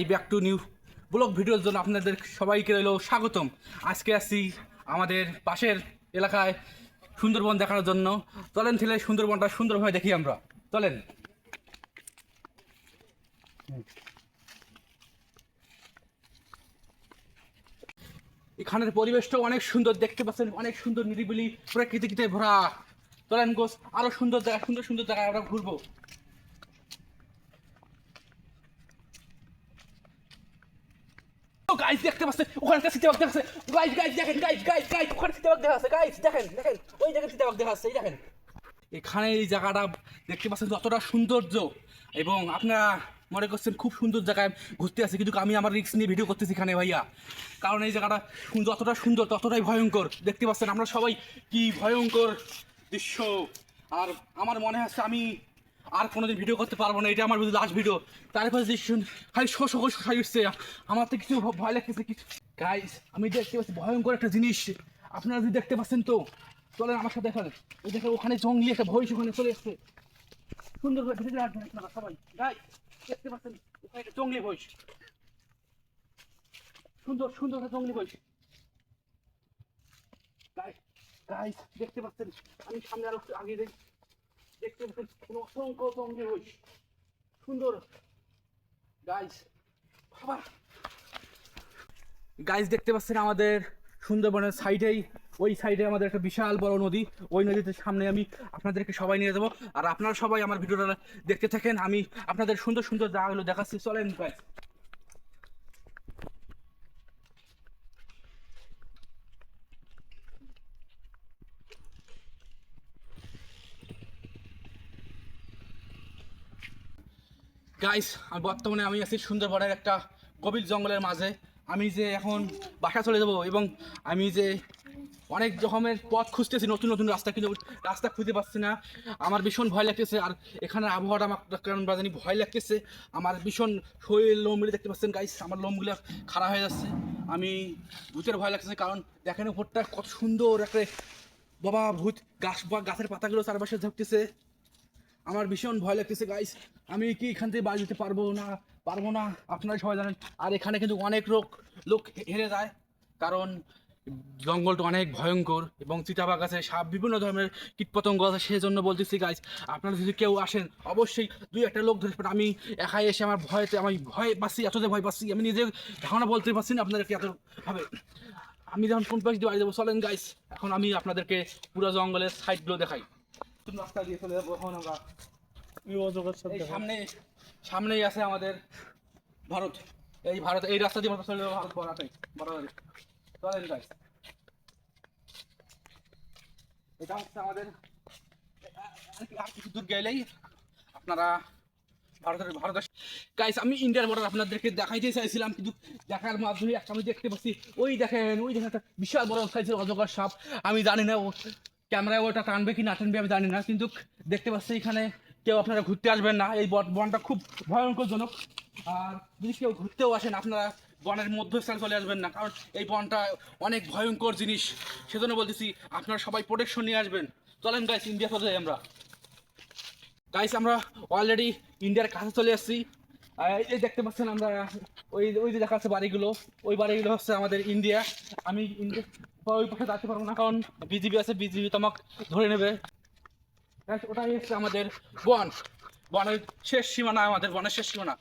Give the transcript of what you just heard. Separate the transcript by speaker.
Speaker 1: এই back to new blog ভিডিওর জন্য আপনাদের সবাইকে রইল স্বাগতম। আজকে আসছি আমাদের পাশের এলাকায় সুন্দরবন দেখানোর জন্য। চলেন ছেলে সুন্দরবনটা সুন্দরভাবে দেখি আমরা। চলেন। এখানের পরিবেশটাও অনেক সুন্দর, দেখতে পাচ্ছেন, অনেক সুন্দর নিরিবিলি প্রকৃতিতে ভরা। চলেন গোস আরও সুন্দর জায়গা, সুন্দর সুন্দর জায়গায় আমরা ঘুরবো। গাইস দেখতে পাচ্ছেন? ওখানে একটা সিটাবাগ দেখা যাচ্ছে গাইস গাইস দেখেন গাইস গাইস গাইস ওখানে সিটাবাগ দেখা যাচ্ছে গাইস দেখেন দেখেন, ওই জায়গায় সিটাবাগ দেখা যাচ্ছে এই দেখেন। এখানে এই জায়গাটা দেখতে পাচ্ছেন যতটা সৌন্দর্য। এবং আপনারা মনে করছেন খুব সুন্দর জায়গায় ঘুরতে আছে কিন্তু আমি আমার রিক্স নিয়ে ভিডিও করতেছি এখানে ভাইয়া। কারণ এই জায়গাটা যতটা সুন্দর, ততটাই ভয়ঙ্কর। দেখতে পাচ্ছেন আমরা সবাই কি ভয়ঙ্কর দৃশ্য। আর আমার মনে হচ্ছে আমি আর কোনোদিন ভিডিও করতে পারব না, এটা আমার লাস্ট ভিডিও তারপরে শুন- খালি শো শো উঠছে। আমার তো কিছু ভয় লাগতেছে, কিছু। গাইস আমি দেখতে পাচ্ছি ভয়ঙ্কর একটা জিনিস। আপনারা যদি দেখতে পাচ্ছেন তো, চলেন আমার সাথে দেখান ওই দেখেন, ওখানে জঙ্গলি একটা ভয় ওখানে চলে এসছে সুন্দর করে ভিডিও সবাই। গাইস দেখতে পাচ্ছেন? ওখানে একটা জঙ্গলি ভয়। সুন্দর সুন্দর একটা জঙ্গলি ভয়। গাইস গাইস দেখতে পাচ্ছেন? আমি সামনে আরও আগে যাই। দেখতে বাবা। গাইস দেখতে পাচ্ছেন আমাদের সুন্দরবনের সাইডেই ওই সাইডে আমাদের একটা বিশাল বড় নদী। ওই নদীতে সামনে আমি আপনাদেরকে সবাই নিয়ে যাব। আর আপনারা সবাই আমার ভিডিওটা দেখতে থাকেন। আমি আপনাদের সুন্দর সুন্দর জায়গাগুলো দেখাচ্ছি। চলেন গাইস গাইস আমি বর্তমানে আমি আছি সুন্দরবনের একটা গভীর জঙ্গলের মাঝে। আমি যে এখন বাসা চলে যাব এবং আমি যে অনেক রকমের পথ খুঁজতেছি, নতুন নতুন রাস্তা কিন্তু রাস্তা খুঁজে পাচ্ছি না। আমার ভীষণ ভয় লাগতেছে আর এখানে আবহাওয়াটা আমার বা জানি ভয় লাগতেছে। আমার ভীষণ শরীর লোমগুলি দেখতে পাচ্ছেন গাইস আমার লোমগুলো খারাপ হয়ে যাচ্ছে। আমি ভূতের ভয় লাগতেছে কারণ দেখেন উপরটা কত সুন্দর একটা বাবা ভূত গাছ বা গাছের পাতাগুলো চারপাশে ঝুঁকতেছে। আমার ভীষণ ভয় লাগতেছে গাইস আমি কি এখান থেকে বাড়ি যেতে পারব না পারব না? আপনারা সবাই জানেন, আর এখানে কিন্তু অনেক লোক লোক হেরে যায়। কারণ জঙ্গলটা অনেক ভয়ঙ্কর এবং চিতাবাগ আছে, সাপ, বিভিন্ন ধরনের কীটপতঙ্গ আছে সেই জন্য বলতেছি গাইস আপনারা যদি কেউ আসেন, অবশ্যই দুই একটা লোক ধরে। আমি একাই এসে আমার ভয়তে, আমি ভয় পাচ্ছি এত যে ভয় পাচ্ছি। আমি নিজে ধারণা বলতে পারছি না আপনাদেরকে এত ভাবে আমি যখন কোন পাশ দিয়ে বাড়ি যাব, চলেন গাইস এখন আমি আপনাদেরকে পুরো জঙ্গলের সাইডগুলো দেখাই। রাস্তা দিয়ে চলে যাব এখন আমরা
Speaker 2: এই
Speaker 1: সামনে সামনেই আছে আমাদের ভারত। এই ভারত এই রাস্তা দিয়ে আমরা চলে যাব ভারত বরাটাই বরাবরই। চলেন এটা হচ্ছে আমাদের আর কিছু দূর গেলেই আপনারা ভারতের ভারতের গাইস আমি ইন্ডিয়ার বর্ডার আপনাদেরকে দেখাইতে চাইছিলাম কিন্তু দেখার মাধ্যমে একটা আমি দেখতে পাচ্ছি। ওই দেখেন ওই দেখেন একটা বিশাল বড় সাইজের অজগর সাপ। আমি জানি না ক্যামেরায় ওটা টানবে কি না টানবে আমি জানি না, কিন্তু দেখতে পাচ্ছি এখানে কেউ আপনারা ঘুরতে আসবেন না। এই বনটা খুব ভয়ঙ্করজনক। আর যদি কেউ ঘুরতেও আসেন, আপনারা বনের মধ্যস্থানে চলে আসবেন না, কারণ এই বনটা অনেক ভয়ঙ্কর জিনিস। সেজন্য বলতেছি, আপনারা সবাই প্রোটেকশন নিয়ে আসবেন। চলেন গাইস ইন্ডিয়া চলে যাই আমরা। গাইস আমরা অলরেডি ইন্ডিয়ার কাছে চলে আসছি। এই দেখতে পাচ্ছেন আমরা, ওই ওই যে দেখা বাড়িগুলো, ওই বাড়িগুলো হচ্ছে আমাদের ইন্ডিয়া। আমি ইন্ডিয়া ওই পাশে যাতে পারব না, কারণ বিজিবি আছে, বিজিবি তো ধরে নেবে। ওটাই হচ্ছে আমাদের বন। বনের শেষ সীমানা, আমাদের বনের শেষ সীমানা।